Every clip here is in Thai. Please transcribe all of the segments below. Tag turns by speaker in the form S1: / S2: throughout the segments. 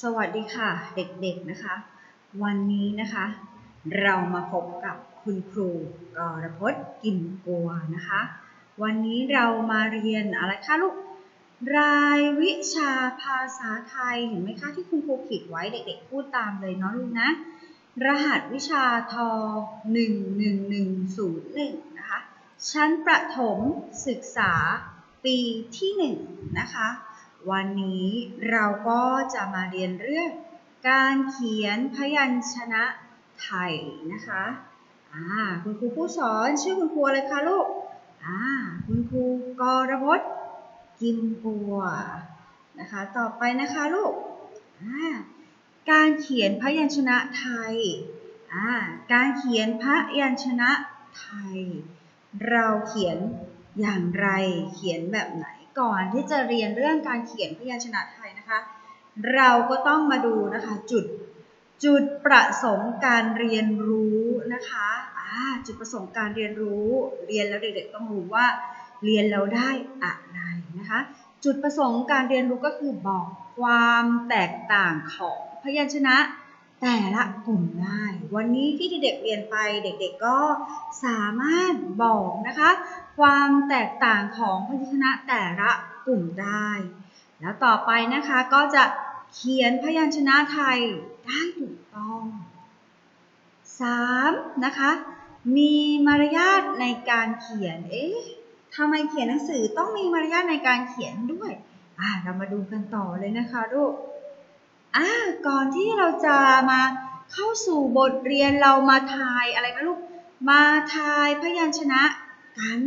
S1: สวัสดีค่ะเด็กๆนะคะ วันนี้นะคะ เรามาพบกับคุณครูกรพจน์กิมกัวนะคะ วันนี้เรามาเรียนอะไรคะลูกรายวิชาภาษาไทยเห็นไหมคะที่คุณครูขีดไว้เด็กๆพูดตามเลยเนาะลูกนะ รหัสวิชาท11101นะคะชั้นประถมศึกษาปีที่1นะคะ วันนี้เราก็จะมาเรียนเรื่องการเขียนพยัญชนะไทยนะคะอ่าคุณครูผู้สอนชื่อคุณครูอะไรคะลูกอ่าคุณครูกรพจน์กิมปัวนะคะ ต่อไปนะคะลูกอ่าการเขียนพยัญชนะไทยอ่าการเขียนพยัญชนะไทย เราเขียนอย่างไรเขียนแบบไหน ก่อนที่จะเรียนเรื่องการเขียนพยัญชนะไทยนะคะ เราก็ต้องมาดูนะคะจุดจุดประสงค์การเรียนรู้นะคะอ่าจุดประสงค์การเรียนรู้ เรียนแล้วเด็กๆต้องรู้ว่าเรียนแล้วได้อะไรนะคะ จุดประสงค์การเรียนรู้ก็คือบอกความแตกต่างของพยัญชนะแต่ละกลุ่มได้ วันนี้ที่เด็กๆเรียนไปเด็กๆก็สามารถบอกนะคะ ความแตกต่างของพยัญชนะแต่ละกลุ่มได้ แล้วต่อไปนะคะก็จะเขียนพยัญชนะไทยได้ถูกต้อง 3. นะคะ มีมารยาทในการเขียน เอ๊ะทำไมเขียนหนังสือต้องมีมารยาทในการเขียนด้วย อ่าเรามาดูกันต่อเลยนะคะลูก อ่า ก่อนที่เราจะมาเข้าสู่บทเรียนเรามาทายอะไรนะลูก มาทายพยัญชนะ กัน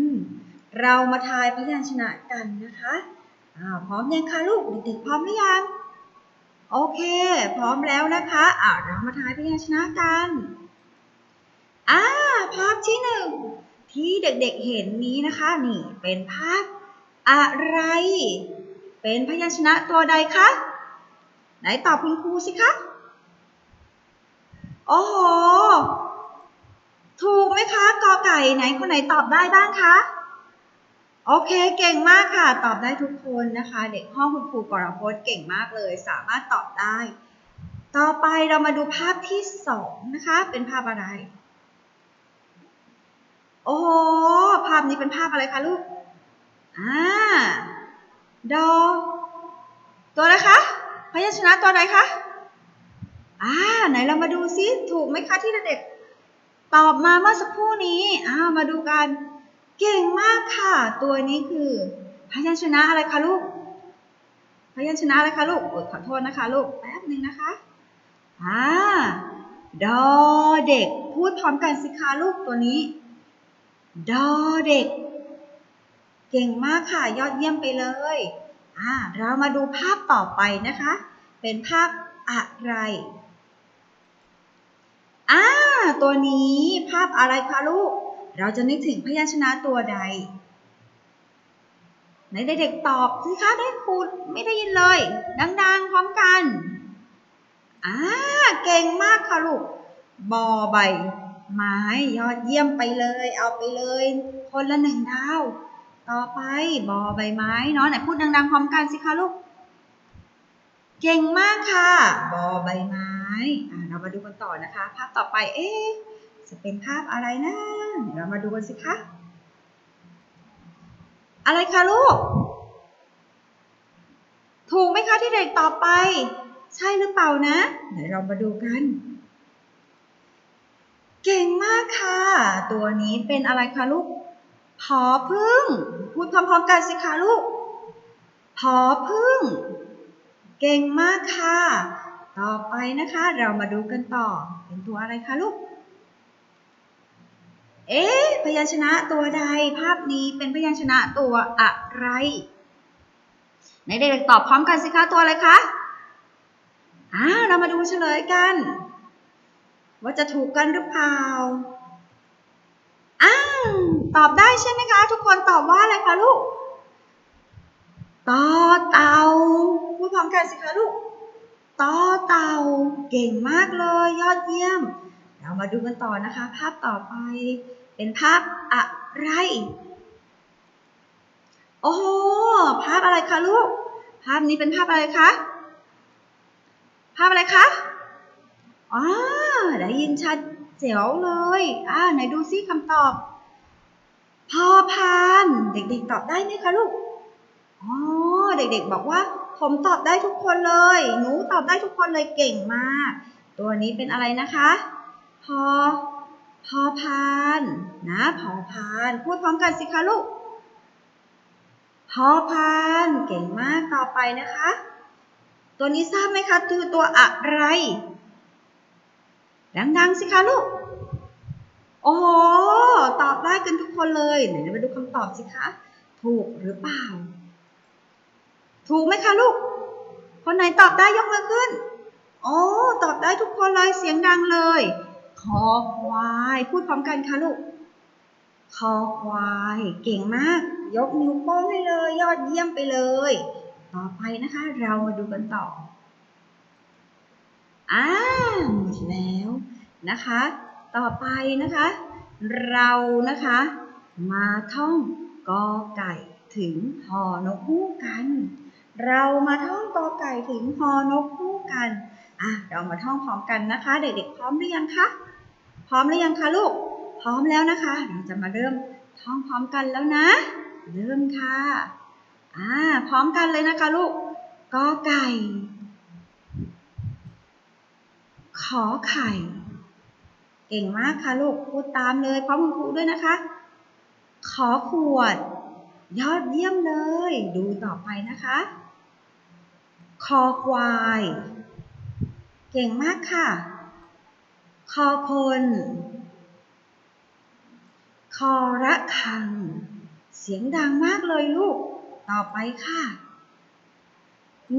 S1: เรามาทายพยัญชนะกันนะคะอ่าพร้อมยังคะลูกเด็กๆพร้อมหรือยัง โอเค พร้อมแล้วนะคะอ่าเรามาทายพยัญชนะกันอ่าภาพที่หนึ่งที่เด็กๆเห็นนี้นะคะนี่เป็นภาพอะไร เป็นพยัญชนะตัวใดคะไหนตอบคุณครูสิคะโอ้โห ถูกไหมคะกอไก่ไหนคนไหนตอบได้บ้างคะ โอเคเก่งมากค่ะ ตอบได้ทุกคนนะคะ เด็กห้องคุณครูกรพจน์เก่งมากเลย สามารถตอบได้ ต่อไปเรามาดูภาพที่สองนะคะ เป็นภาพอะไร โอ้โหภาพนี้เป็นภาพอะไรคะลูกอ่าดอตัวอะไรคะพยัญชนะตัวใดคะอ่าไหนเรามาดูซิถูกไหมคะที่เด็ก ตอบมาเมื่อสักครู่นี้อ้าวมาดูกัน เก่งมากค่ะ ตัวนี้คือพยัญชนะอะไรคะลูก พยัญชนะอะไรคะลูกอขอโทษนะคะลูกแป๊บหนึ่งนะคะอ่าดอเด็ก พูดพร้อมกันสิคะลูกตัวนี้ ดอเด็ก เก่งมากค่ะ ยอดเยี่ยมไปเลยอ่าเรามาดูภาพต่อไปนะคะ เป็นภาพอะไร ตัวนี้ภาพอะไรคะลูก เราจะนึกถึงพยัญชนะตัวใดไหนเด็กๆตอบสิคะได้ครูไม่ได้ยินเลย ดังๆ พร้อมกันอ่าเก่งมากค่ะลูกบอใบ ไม้ยอดเยี่ยมไปเลย เอาไปเลย คนละหนึ่งดาว ต่อไปบอใบไม้เนาะไหนพูดดังๆ พร้อมกันสิคะลูก เก่งมากค่ะ บอใบไม้ เรามาดูกันต่อนะคะ ภาพต่อไป เอ๊จะเป็นภาพอะไรนะเดี๋ยวเรามาดูกันสิคะ อะไรคะลูก ถูกไหมคะที่เด็กตอบไป ใช่หรือเปล่านะ เดี๋ยวเรามาดูกัน เก่งมากค่ะ ตัวนี้เป็นอะไรคะลูกพอพึ่ง พูดพร้อมๆกันสิคะลูกพอพึ่ง เก่งมากค่ะ ต่อไปนะคะเรามาดูกันต่อ เป็นตัวอะไรคะลูก เอ๊ะพยัญชนะตัวใดภาพนี้เป็นพยัญชนะตัวอะไรไหนเด็กๆตอบพร้อมกันสิคะตัวอะไรคะอ่าเรามาดูเฉลยกัน ว่าจะถูกกันหรือเปล่าอ้าวตอบได้ใช่ไหมคะ ทุกคนตอบว่าอะไรคะลูกต่อเตาพูดพร้อมกันสิคะลูก ต่อเต่าเก่งมากเลยยอดเยี่ยม เรามาดูกันต่อนะคะ ภาพต่อไป เป็นภาพอะไร โอ้โห ภาพอะไรคะลูก ภาพนี้เป็นภาพอะไรคะ ภาพอะไรคะอ่าได้ยินชัดเจ๋วเลย อ่า ไหนดูซิคำตอบ พอพาน เด็กๆตอบได้ไหมคะลูก อ๋อ เด็กๆบอกว่า ผมตอบได้ทุกคนเลย หนูตอบได้ทุกคนเลยเก่งมาก ตัวนี้เป็นอะไรนะคะ พอ พอพานนะพอพาน พูดพร้อมกันสิคะลูก พอพาน เก่งมากต่อไปนะคะ ตัวนี้ทราบไหมคะคือตัวอะไร ดังๆสิคะลูก โอ้โห ตอบได้กันทุกคนเลย ไหนมาดูคำตอบสิคะ ถูกหรือเปล่า ถูกไหมคะลูก คนไหนตอบได้ยกมือขึ้น โอ้ตอบได้ทุกคนเลยเสียงดังเลย คอควาย พูดพร้อมกันค่ะลูก คอควาย เก่งมาก ยกนิ้วโป้งให้เลย ยอดเยี่ยมไปเลย ต่อไปนะคะ เรามาดูกันต่อ อ่าหมดแล้วนะคะ ต่อไปนะคะ เรานะคะ มาท่องกอไก่ถึงหอนกฮูกกัน เรามาท่องกอไก่ถึงหอนกฮูกกัน อะ เรามาท่องพร้อมกันนะคะ เด็กๆ พร้อมหรือยังคะ พร้อมหรือยังคะลูก พร้อมแล้วนะคะ เราจะมาเริ่มท่องพร้อมกันแล้วนะ เริ่มค่ะ อ่า พร้อมกันเลยนะคะลูก กอไก่ ขอไข่ เก่งมากค่ะลูก พูดตามเลยพร้อมคุณครูด้วยนะคะ ขอขวด ยอดเยี่ยมเลย ดูต่อไปนะคะ คอควาย เก่งมากค่ะ คอพลคอระคัง เสียงดังมากเลยลูก ต่อไปค่ะ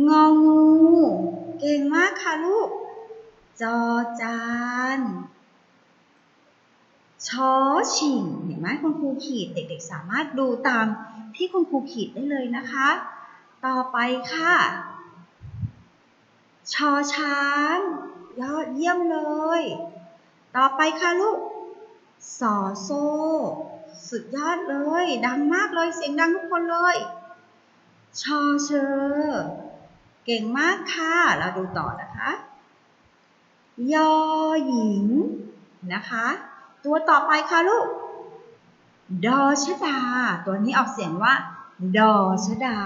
S1: งองู เก่งมากค่ะลูก จอจานชอชิงเห็นไหมคุณครูขีดเด็กๆ สามารถดูตามที่คุณครูขีดได้เลยนะคะ ต่อไปค่ะ ชอช้าง ยอดเยี่ยมเลย ต่อไปค่ะลูกสอโซ สุดยอดเลย ดังมากเลย เสียงดังทุกคนเลย ชอเชอ เก่งมากค่ะ เราดูต่อนะคะ ยอหญิง นะคะ ตัวต่อไปค่ะลูก ดอชดา ตัวนี้ออกเสียงว่า ดอชดา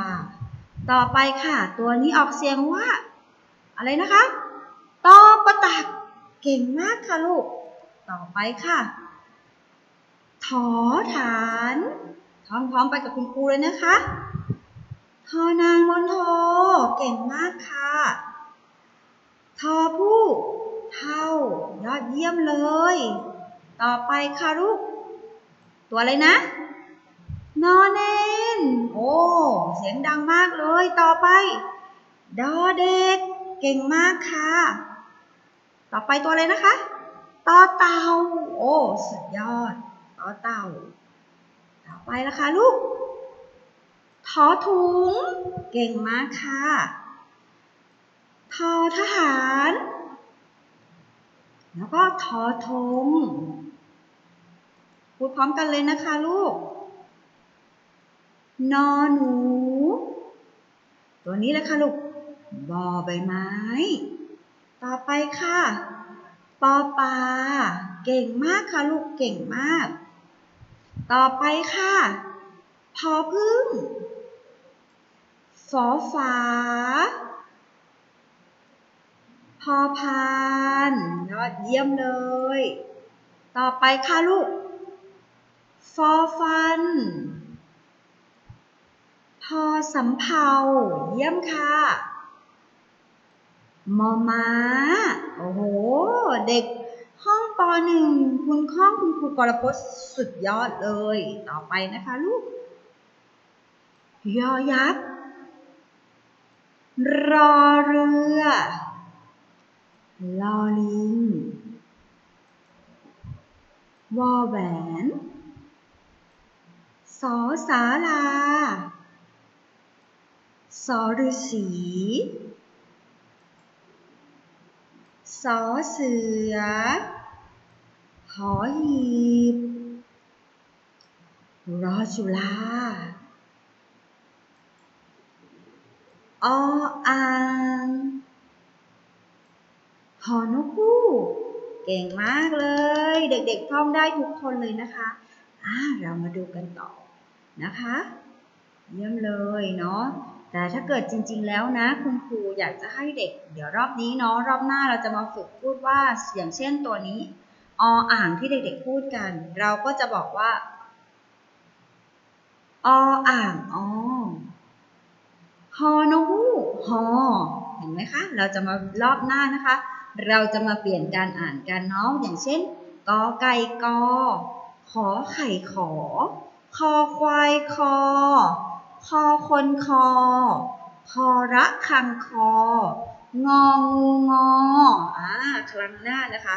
S1: ต่อไปค่ะ ตัวนี้ออกเสียงว่า อะไรนะคะตอประตัก เก่งมากค่ะลูก ต่อไปค่ะ ถอฐานท่องพร้อมไปกับคุณครูเลยนะคะทอนางมนโท เก่งมากค่ะ ทอผู้เท่ายอดเยี่ยมเลย ต่อไปค่ะลูก ตัวอะไรนะ นอนเนนโอ้ เสียงดังมากเลย ต่อไป ดอเด็ก เก่งมากค่ะ ต่อไปตัวอะไรนะคะ ต่อเต่า โอ้ สุดยอด ต่อเต่า ต่อไปละคะลูกทอถุง เก่งมากค่ะทอทหาร แล้วก็ทอธงพูดพร้อมกันเลยนะคะลูก นอหนู ตัวนี้เลยค่ะลูก บอใบไม้ ต่อไปค่ะ ปอปลาเก่งมากค่ะลูกเก่งมาก ต่อไปค่ะ พอพึ่ง ฝอฝา พอพานยอดเยี่ยมเลย ต่อไปค่ะลูก ฟอฟันพอสำเภาเยี่ยมค่ะ มอม้า โอ้โห เด็กห้องปหนึ่งคุณข้องคุณครูกรพจน์สุดยอดเลย ต่อไปนะคะลูก ยอยักษ์ รอเรือ ลอลิง วอแหวน สอสาลา สอฤาษี สอเสือ หอหีบ รอจุฬาออ่างหอนกฮูกเก่งมากเลย เด็กๆท่องได้ทุกคนเลยนะคะอ่าเรามาดูกันต่อนะคะ เยี่ยมเลยเนาะ แต่ถ้าเกิดจริงๆแล้วนะ คุณครูอยากจะให้เด็ก เดี๋ยวรอบนี้เนาะรอบหน้าเราจะมาฝึกพูดว่าอย่างเช่นตัวนี้ออ่างที่เด็กๆพูดกัน เราก็จะบอกว่าออ่างอฮอนกฮูกฮอเห็นไหมคะ เราจะมารอบหน้านะคะ เราจะมาเปลี่ยนการอ่านกันเนาะอย่างเช่นกอไก่กอขอไข่ขอ คอควายคอ คอคนคอ คอระคังคอ งองูงออ่าครั้งหน้านะคะ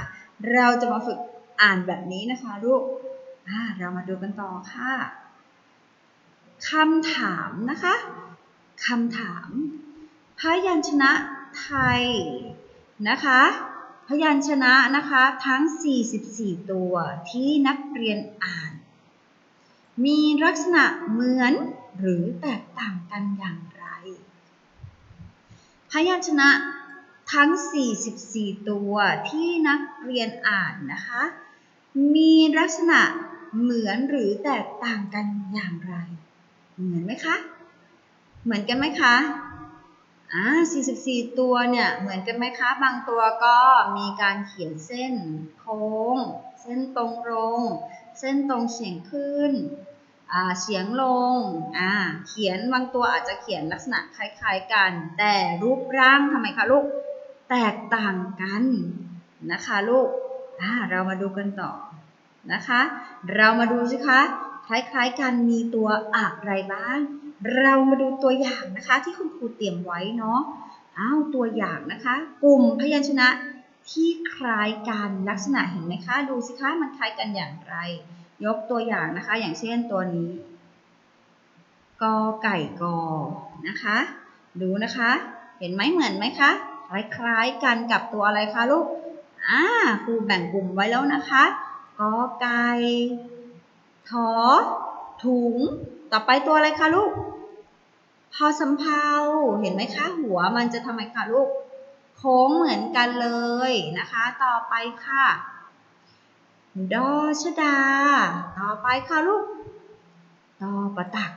S1: เราจะมาฝึกอ่านแบบนี้นะคะลูกอ่าเรามาดูกันต่อค่ะคำถามนะคะคำถาม พยัญชนะไทยนะคะ พยัญชนะนะคะทั้ง 44 ตัวที่นักเรียนอ่าน มีลักษณะเหมือน หรือแตกต่างกันอย่างไร พยัญชนะทั้ง 44 ตัวที่นักเรียนอ่านนะคะ มีลักษณะเหมือนหรือแตกต่างกันอย่างไร เหมือนไหมคะ เหมือนกันไหมคะอ่า44 ตัวเนี่ย เหมือนกันไหมคะ บางตัวก็มีการเขียนเส้นโค้ง เส้นตรงลงเส้นตรงเฉียงขึ้น เฉียงลง เขียนบางตัวอาจจะเขียนลักษณะคล้ายๆกัน แต่รูปร่างทำไมคะลูก แตกต่างกันนะคะลูกเรามาดูกันต่อนะคะ เรามาดูสิคะ คล้ายๆกันมีตัวอะไรบ้าง เรามาดูตัวอย่างนะคะที่คุณครูเตรียมไว้เนาะ อ้าวตัวอย่างนะคะ กลุ่มพยัญชนะที่คล้ายกันลักษณะเห็นไหมคะ ดูสิคะมันคล้ายกันอย่างไร ยกตัวอย่างนะคะ อย่างเช่นตัวนี้กอไก่กอนะคะ ดูนะคะ เห็นไหมเหมือนไหมคะคล้ายๆกันกับตัวอะไรคะลูกอ่าครูแบ่งกลุ่มไว้แล้วนะคะกอไก่ถอถุง ต่อไปตัวอะไรคะลูก พอสำเพาเห็นไหมคะ หัวมันจะทำไมคะลูก โค้งเหมือนกันเลยนะคะ ต่อไปค่ะ ดอชดา ต่อไปค่ะลูกตอประตัก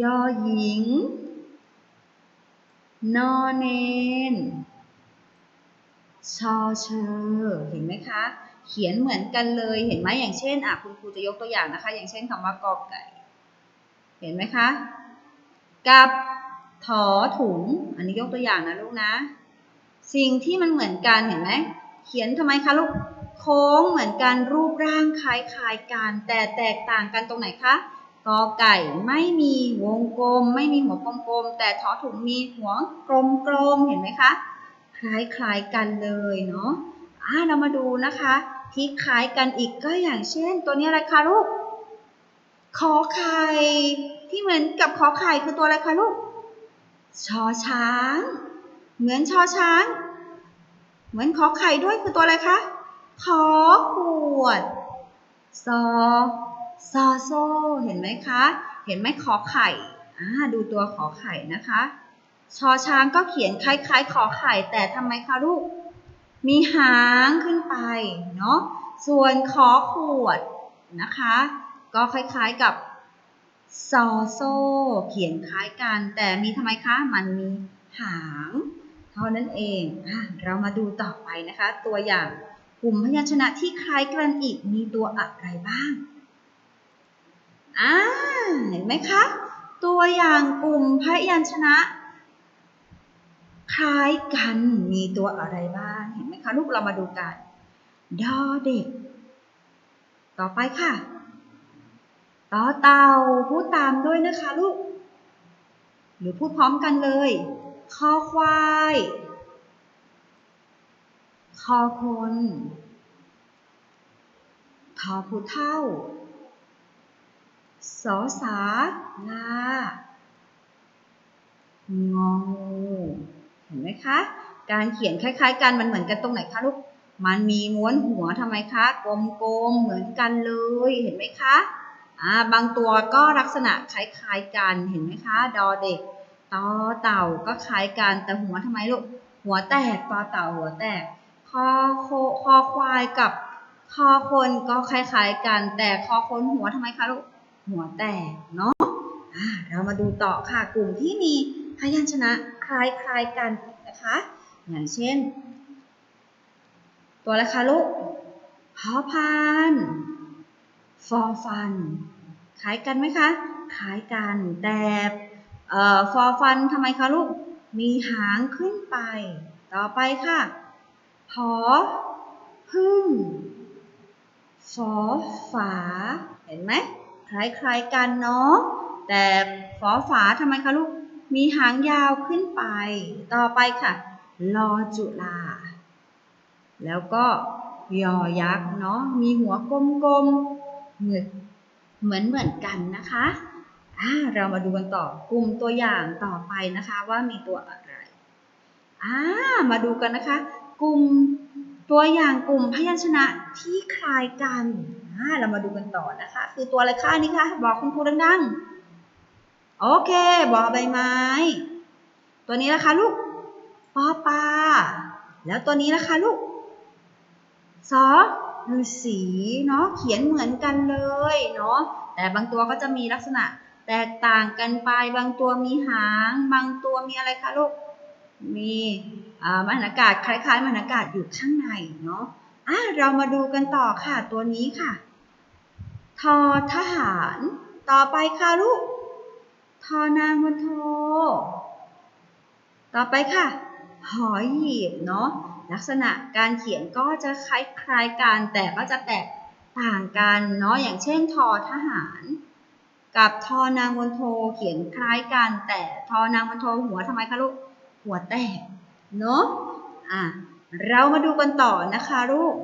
S1: ยอหญิง นอเนน ชอเชอ เห็นไหมคะ เขียนเหมือนกันเลย เห็นไหมอย่างเช่นอะคุณครูจะยกตัวอย่างนะคะ อย่างเช่นคำว่ากอไก่ เห็นไหมคะ กับถอถุง อันนี้ยกตัวอย่างนะลูกนะ สิ่งที่มันเหมือนกันเห็นไหม เขียนทำไมคะลูกโค้งเหมือนกันรูปร่างคล้ายๆกันแต่แตกต่างกันตรงไหนคะกอไก่ไม่มีวงกลม ไม่มีหัวกลมๆแต่ถอถุงมีหัวกลมๆเห็นไหมคะคล้ายๆกันเลยเนาะอ่าเรามาดูนะคะที่คล้ายกันอีกก็อย่างเช่น ตัวนี้อะไรคะลูกขอไข่ที่เหมือนกับขอไข่คือตัวอะไรคะลูกชอช้าง เหมือนชอช้าง เหมือนขอไข่ด้วยคือตัวอะไรคะ ขอขวด ซอ ซอโซ เห็นไหมคะ เห็นไหมขอไข่อ่าดูตัวขอไข่นะคะ ชอช้างก็เขียนคล้ายๆ ขอไข่ แต่ทำไมคะลูก มีหางขึ้นไป เนาะ ส่วนขอขวดนะคะ ก็คล้ายๆกับซอโซ เขียนคล้ายกัน แต่มีทำไมคะ มันมีหาง เท่านั้นเองอเรามาดูต่อไปนะคะ ตัวอย่างกลุ่มพยัญชนะที่คล้ายกันอีกมีตัวอะไรบ้างอ่าเห็นไหมคะ ตัวอย่างกลุ่มพยัญชนะ คล้ายกันมีตัวอะไรบ้างเห็นไหมคะลูกเรามาดูกันดอเด็ก ต่อไปค่ะต่อเต่าพูดตามด้วยนะคะลูก หรือพูดพร้อมกันเลย คอควาย คอคนทอผู้เท่า สอสาลางองูเห็นไหมคะ การเขียนคล้ายๆ กันมันเหมือนกันตรงไหนคะลูก มันมีม้วนหัวทำไมคะ กลมๆ เหมือนกันเลย เห็นไหมคะ อ่า บางตัวก็ลักษณะคล้ายๆกัน เห็นไหมคะ ดอเด็ก ตอเต่าก็คล้ายกันแต่หัวทำไมลูกหัวแตกต่อเต่าหัวแตกคอโคคอควายกับคอคนก็คล้ายๆกัน แต่คอคนหัวทำไมคะลูกหัวแตกเนาะอ่าเรามาดูต่อค่ะกลุ่มที่มีพยัญชนะคล้ายๆกันนะคะ อย่างเช่น ตัวอะไรคะลูกพอพานฟอฟัน คล้ายกันไหมคะ คล้ายกันแต่ เอ่อฟอฟันทำไมคะลูก มีหางขึ้นไป ต่อไปค่ะพอพึ่งฟอฝา เห็นไหมคล้ายๆกันเนาะ แต่ฟอฝาทำไมคะลูก มีหางยาวขึ้นไป ต่อไปค่ะ ลอจุลา แล้วก็ยอยักษ์เนาะ มีหัวกลมๆเหมือนเหมือนกันนะคะ อ่าเรามาดูกันต่อกลุ่มตัวอย่างต่อไปนะคะว่ามีตัวอะไรอ่ามาดูกันนะคะ กลุ่มตัวอย่างกลุ่มพยัญชนะที่คล้ายกันอ่าเรามาดูกันต่อนะคะ คือตัวอะไรคะนี่คะบอกคุณครูดังๆ โอเคบอใบไม้ ตัวนี้นะคะลูกปอปลาแล้วตัวนี้นะคะลูกซอฤาษีเนาะเขียนเหมือนกันเลยเนาะแต่บางตัวก็จะมีลักษณะ แตกต่างกันไปบางตัวมีหาง บางตัวมีอะไรคะลูก มีอ่ามหันอากาศคล้ายๆมหันอากาศอยู่ข้างในเนาะอะเรามาดูกันต่อค่ะตัวนี้ค่ะ ทอทหาร ต่อไปค่ะลูก ทอนางวันโท ต่อไปค่ะ หอหีบเนาะลักษณะการเขียนก็จะคล้ายๆกันแต่ก็จะแตกต่างกันเนาะอย่างเช่นทอทหาร กับทอนางวนโทเขียนคล้ายกันแต่ทอนางวนโทหัวทำไมคะลูกหัวแตกเนาะอะเรามาดูกันต่อนะคะลูก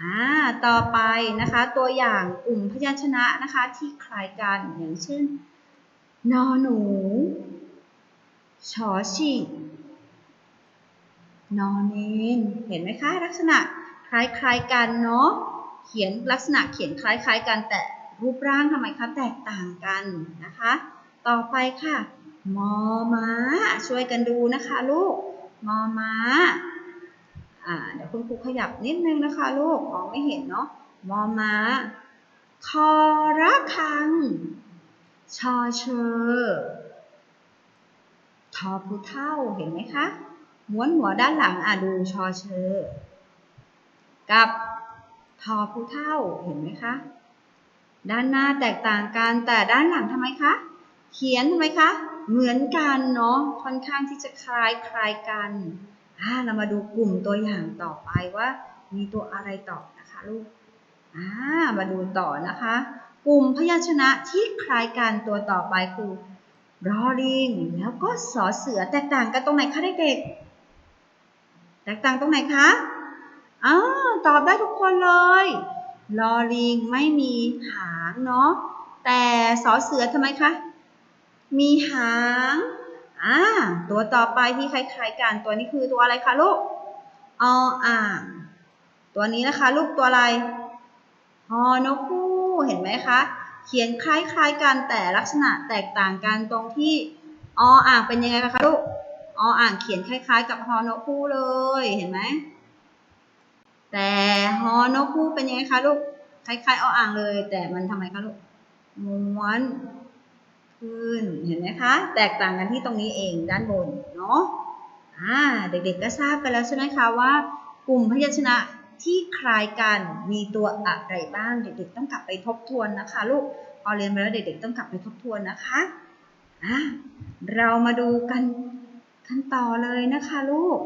S1: อ่าต่อไปนะคะ ตัวอย่างกลุ่มพยัญชนะนะคะที่คล้ายกันอย่างเช่นนอหนูชอชิงนอนเนนเห็นไหมคะลักษณะคล้ายๆกันเนาะเขียนลักษณะเขียนคล้ายๆกันแต่ รูปร่างทำไมคะแตกต่างกันนะคะ ต่อไปค่ะ มอม้า ช่วยกันดูนะคะลูก มอม้าอ่าเดี๋ยวคุณครูขยับนิดนึงนะคะลูกมองไม่เห็นเนาะ มอม้า คอระคัง ชอเชอทอผู้เท่าเห็นไหมคะ ม้วนหัวด้านหลังอะดูชอเชอ กับทอผู้เท่าเห็นไหมคะ ด้านหน้าแตกต่างกันแต่ด้านหลังทำไมคะ เขียนทำไมคะ เหมือนกันเนาะค่อนข้างที่จะคล้ายคล้ายกันอ่าเรามาดูกลุ่มตัวอย่างต่อไปว่า มีตัวอะไรต่อนะคะลูกอ่ามาดูต่อนะคะ กลุ่มพยัญชนะที่คล้ายกันตัวต่อไปคือรอลิงแล้วก็สอเสือแตกต่างกันตรงไหนคะเด็กๆแตกต่างตรงไหนคะอ้าตอบได้ทุกคนเลย ลอลิงไม่มีหางเนาะ แต่สอเสือทำไมคะ มีหาง อ่า ตัวต่อไปที่คล้ายๆกันตัวนี้คือตัวอะไรคะลูกออ่าง ตัวนี้นะคะลูกตัวอะไรฮอนกคู่เห็นไหมคะ เขียนคล้ายๆกันแต่ลักษณะแตกต่างกันตรงที่ออ่างเป็นยังไงคะลูกออ่างเขียนคล้ายๆ กับฮอนกคู่เลย เห็นไหม แต่ฮอนกคู่เป็นยังไงคะลูก คล้ายๆออ่างเลย แต่มันทำไมคะลูก ม้วนขึ้น เห็นไหมคะ แตกต่างกันที่ตรงนี้เองด้านบน เนาะอ่า เด็กๆก็ทราบกันแล้วใช่ไหมคะว่า กลุ่มพยัญชนะที่คล้ายกันมีตัวอะไรบ้าง เด็กๆ ต้องกลับไปทบทวนนะคะ ลูก พอเรียนไปแล้วเด็ก ๆ ต้องกลับไปทบทวนนะคะอะเรามาดูกันกันต่อเลยนะคะ ลูก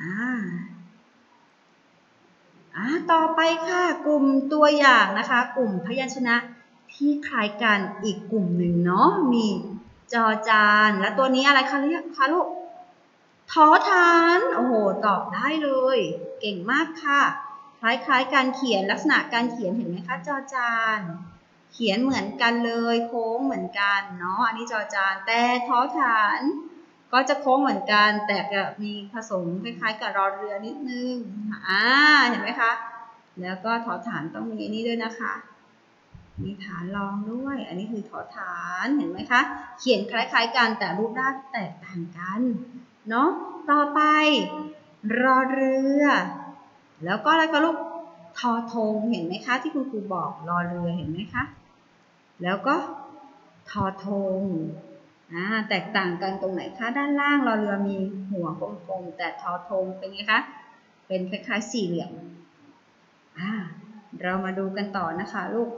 S1: อ่า ต่อไปค่ะกลุ่มตัวอย่างนะคะ กลุ่มพยัญชนะที่คล้ายกันอีกกลุ่มหนึ่งเนาะมีจอจาน และตัวนี้อะไรคะเรียกคะลูกทอทานโอ้โหตอบได้เลย เก่งมากค่ะ คล้ายๆการเขียนลักษณะการเขียนเห็นไหมคะจอจาน เขียนเหมือนกันเลย โค้งเหมือนกันเนาะอันนี้จอจานแต่ทอฐาน ก็จะโค้งเหมือนกันแต่ก็มีผสมคล้ายๆ กับรอเรือนิดนึงอ่าเห็นไหมคะ แล้วก็ทอฐานต้องมีนี่ด้วยนะคะ มีฐานรองด้วย อันนี้คือทอฐานเห็นไหมคะ เขียนคล้ายๆกันแต่รูปร่างแตกต่างกันเนาะต่อไป รอเรือ แล้วก็อะไรคะลูกทอธงเห็นไหมคะ ที่คุณครูบอกรอเรือเห็นไหมคะ แล้วก็ทอธง อ่าแตกต่างกันตรงไหนคะด้านล่างรอเรือมีหัวกลมๆแต่ทอธงเป็นไงคะเป็นคล้ายๆสี่เหลี่ยมอ่าเรามาดูกันต่อนะคะลูก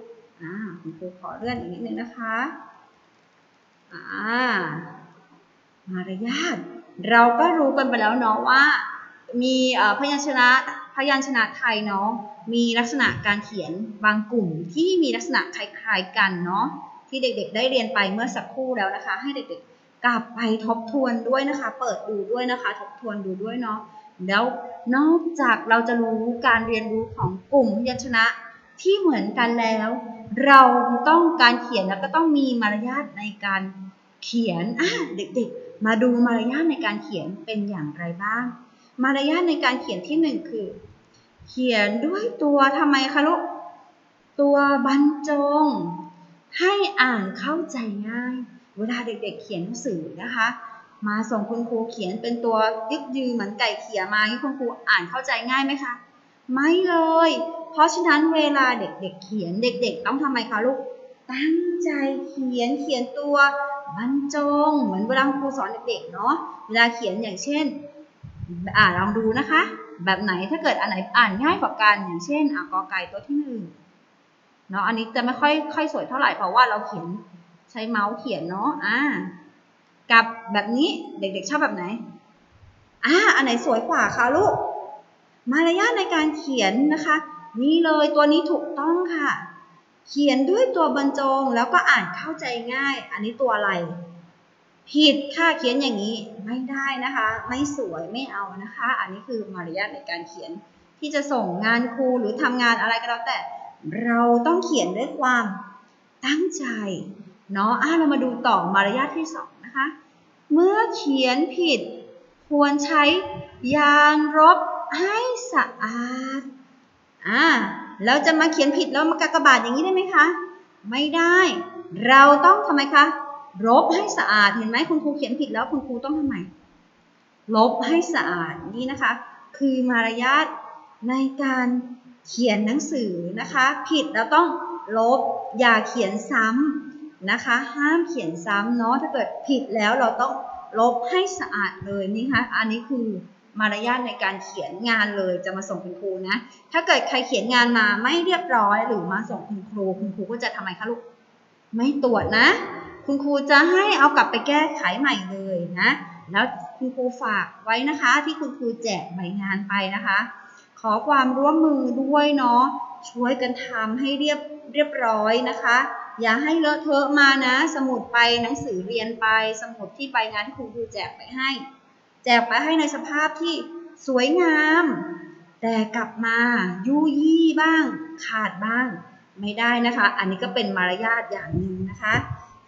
S1: อ่าคุณครูขอเลื่อนอีกนิดนึงนะคะอ่ามารยาทเราก็รู้กันไปแล้วเนาะว่า มีพยัญชนะพยัญชนะไทยเนาะมีลักษณะการเขียนบางกลุ่มที่มีลักษณะคล้ายๆกันเนาะ ที่เด็กๆ ได้เรียนไปเมื่อสักครู่แล้วนะคะ ให้เด็กๆ กลับไปทบทวนด้วยนะคะ เปิดดูด้วยนะคะ ทบทวนดูด้วยเนาะแล้วนอกจากเราจะรู้การเรียนรู้ของกลุ่มพยัญชนะที่เหมือนกันแล้ว เราต้องการเขียนแล้วก็ต้องมีมารยาทในการเขียนเด็กๆ มาดูมารยาทในการเขียนเป็นอย่างไรบ้าง มารยาทในการเขียนที่หนึ่งคือ เขียนด้วยตัวทำไมคะลูกตัวบรรจง ให้อ่านเข้าใจง่าย เวลาเด็กๆเขียนหนังสือนะคะ มาส่งคุณครูเขียนเป็นตัวยึกยือเหมือนไก่เขียมาที่คุณครูอ่านเข้าใจง่ายไหมคะ ไม่เลย เพราะฉะนั้นเวลาเด็กๆเขียนเด็ก ๆ ต้องทำไมคะลูก ตั้งใจเขียนเขียนตัวบรรจง เหมือนเวลาครูสอนเด็กๆเนาะ เวลาเขียนอย่างเช่น อ่าลองดูนะคะ แบบไหนถ้าเกิดอันไหนอ่านง่ายกว่ากันอย่างเช่นอ่ากอไก่ตัวที่หนึ่ง เนาะอันนี้จะไม่ค่อยค่อยสวยเท่าไหร่เพราะว่าเราเขียนใช้เมาส์เขียนเนาะอ่ากับแบบนี้เด็กๆชอบแบบไหนอ่าอันไหนสวยกว่าคะลูก มารยาทในการเขียนนะคะ นี่เลยตัวนี้ถูกต้องค่ะ เขียนด้วยตัวบรรจงแล้วก็อ่านเข้าใจง่าย อันนี้ตัวอะไร ผิดค่ะเขียนอย่างนี้ไม่ได้นะคะ ไม่สวยไม่เอานะคะ อันนี้คือมารยาทในการเขียนที่จะส่งงานครูหรือทำงานอะไรก็แล้วแต่ เราต้องเขียนด้วยความตั้งใจเนาะอะเรามาดูต่อมารยาทที่สองนะคะ เมื่อเขียนผิด ควรใช้ยางลบให้สะอาดอ่าเราจะมาเขียนผิดแล้วมากากบาทอย่างนี้ได้ไหมคะ ไม่ได้ เราต้องทำไมคะลบให้สะอาดเห็นไหมคุณครูเขียนผิดแล้วคุณครูต้องทำไมลบให้สะอาดนี่นะคะ คือมารยาทในการ เขียนหนังสือนะคะ ผิดเราต้องลบ อย่าเขียนซ้ำนะคะ ห้ามเขียนซ้ำเนาะถ้าเกิดผิดแล้วเราต้องลบให้สะอาดเลยนี่ค่ะอันนี้คือมารยาทในการเขียนงานเลยจะมาส่งคุณครูนะ ถ้าเกิดใครเขียนงานมาไม่เรียบร้อยหรือมาส่งคุณครู คุณครูก็จะทำไมคะลูกไม่ตรวจนะ คุณครูจะให้เอากลับไปแก้ไขใหม่เลยนะ แล้วคุณครูฝากไว้นะคะ ที่คุณครูแจกใบงานไปนะคะ ขอความร่วมมือด้วยเนาะช่วยกันทำให้เรียบเรียบร้อยนะคะ อย่าให้เลอะเทอะมานะ สมุดไปหนังสือเรียนไป สมุดที่ใบงานที่คุณครูแจกไปให้ แจกไปให้ในสภาพที่สวยงาม แต่กลับมายุยี่บ้าง ขาดบ้าง ไม่ได้นะคะ อันนี้ก็เป็นมารยาทอย่างหนึ่งนะคะ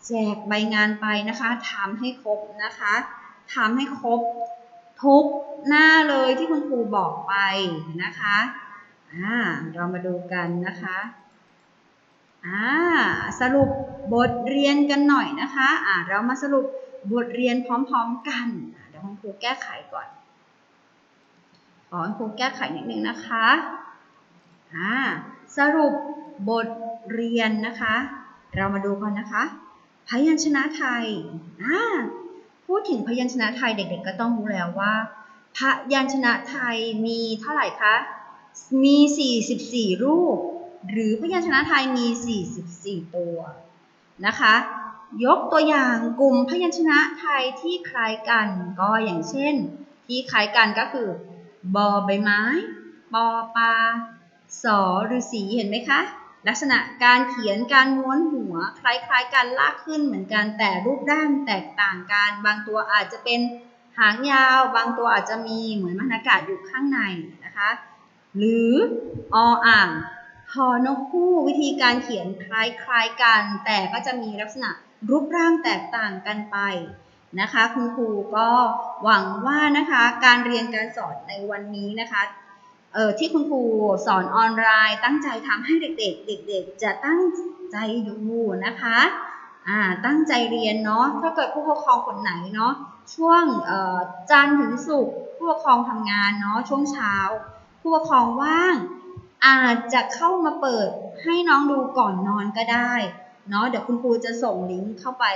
S1: แจกใบงานไปนะคะทำให้ครบนะคะทำให้ครบ ทุกหน้าเลยที่คุณครูบอกไปนะคะอ่าเรามาดูกันนะคะอ่าสรุปบทเรียนกันหน่อยนะคะอ่าเรามาสรุปบทเรียนพร้อมๆกันเดี๋ยวคุณครูแก้ไขก่อนขอคุณครูแก้ไขนิดนึงนะคะอ่าสรุปบทเรียนนะคะ เรามาดูกันนะคะ พยัญชนะไทยอ่า พูดถึงพยัญชนะไทยเด็กๆก็ต้องรู้แล้วว่า พยัญชนะไทยมีเท่าไหร่คะ มี 44 รูป หรือพยัญชนะไทยมี 44 ตัวนะคะ ยกตัวอย่างกลุ่มพยัญชนะไทยที่คล้ายกันก็อย่างเช่น ที่คล้ายกันก็คือบอใบไม้ ปอปลาสอฤาษีเห็นไหมคะ ลักษณะการเขียนการม้วนหัว คล้ายๆกันลากขึ้นเหมือนกันแต่รูปร่างแตกต่างกัน บางตัวอาจจะเป็นหางยาว บางตัวอาจจะมีเหมือนมหากาศอยู่ข้างในนะคะหรือออ่างฮอนกคู่วิธีการเขียนคล้ายๆกัน แต่ก็จะมีลักษณะรูปร่างแตกต่างกันไปนะคะ คุณครูก็หวังว่านะคะการเรียนการสอนในวันนี้นะคะ เออที่คุณครูสอนออนไลน์ ตั้งใจทำให้เด็กๆ เด็ก ๆ จะตั้งใจดูนะคะอ่าตั้งใจเรียนเนาะถ้าเกิดผู้ปกครองคนไหนเนาะช่วงเอ่อจันทร์ถึงศุกร์ผู้ปกครองทำงานเนาะช่วงเช้า ผู้ปกครองว่าง อาจจะเข้ามาเปิดให้น้องดูก่อนนอนก็ได้เนาะเดี๋ยวคุณครูจะส่งลิงก์เข้าไป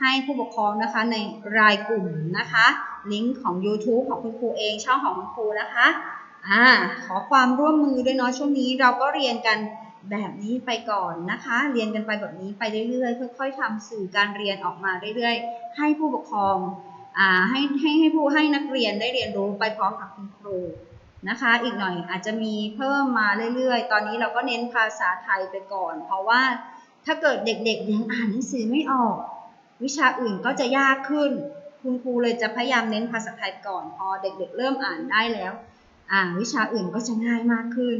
S1: ให้ผู้ปกครองนะคะในรายกลุ่มนะคะ ลิงก์ของ YouTube ของคุณครูเองช่องของคุณครูนะคะ อ่าขอความร่วมมือด้วยเนาะช่วงนี้เราก็เรียนกันแบบนี้ไปก่อนนะคะ เรียนกันไปแบบนี้ไปเรื่อยๆค่อยๆทำสื่อการเรียนออกมาเรื่อยๆ ให้ผู้ปกครองอ่าให้ให้ให้ผู้ให้นักเรียนได้เรียนรู้ไปพร้อมกับคุณครูนะคะ อีกหน่อยอาจจะมีเพิ่มมาเรื่อยๆ ตอนนี้เราก็เน้นภาษาไทยไปก่อน เพราะว่าถ้าเกิดเด็กๆยังอ่านหนังสือไม่ออก วิชาอื่นก็จะยากขึ้น คุณครูเลยจะพยายามเน้นภาษาไทยก่อน พอเด็กๆเริ่มอ่านได้แล้ว วิชาอื่นก็จะง่ายมากขึ้น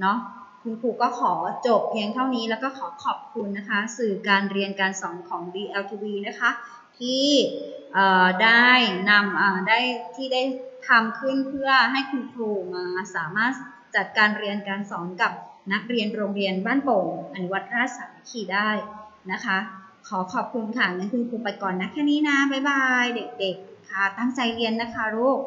S1: เนาะคุณครูก็ขอจบเพียงเท่านี้แล้วก็ขอขอบคุณนะคะ สื่อการเรียนการสอนของ DLTV นะคะ ที่ได้นำได้ที่ได้ทำขึ้นเพื่อให้คุณครูมาสามารถจัดการเรียนการสอนกับนักเรียนโรงเรียนบ้านโป่งอนุวัตราชสามัคคีได้นะคะ ขอขอบคุณค่ะงั้นคุณครูไปก่อนนะแค่นี้นะ บ๊ายบาย เด็กๆ ค่ะ ตั้งใจเรียนนะคะลูก